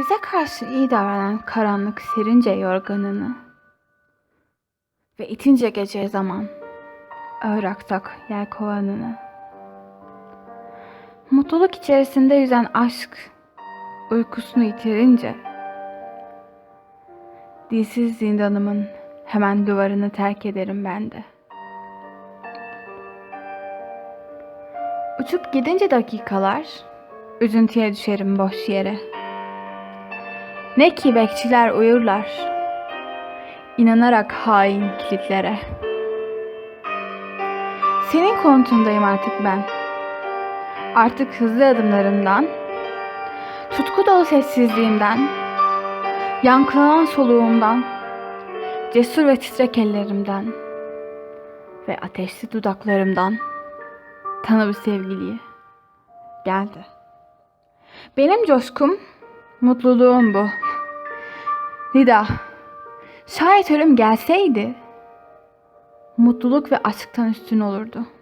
Bize karşı iyi davranan karanlık serince yorganını ve itince gece zaman ağır aksak yelkovanını. Mutluluk içerisinde yüzen aşk uykusunu yitirince dilsiz zindanımın hemen duvarını terk ederim ben de. Uçup gidince dakikalar üzüntüye düşerim boş yere. Ne ki bekçiler uyurlar inanarak hain kilitlere. Senin kontundayım artık ben. Artık hızlı adımlarımdan, tutku dolu sessizliğimden, yankılanan soluğumdan, cesur ve titrek ellerimden ve ateşli dudaklarımdan tanı bir sevgiliyi geldi. Benim coşkum, mutluluğum bu. Nida, şayet ölüm gelseydi, mutluluk ve aşktan üstün olurdu.''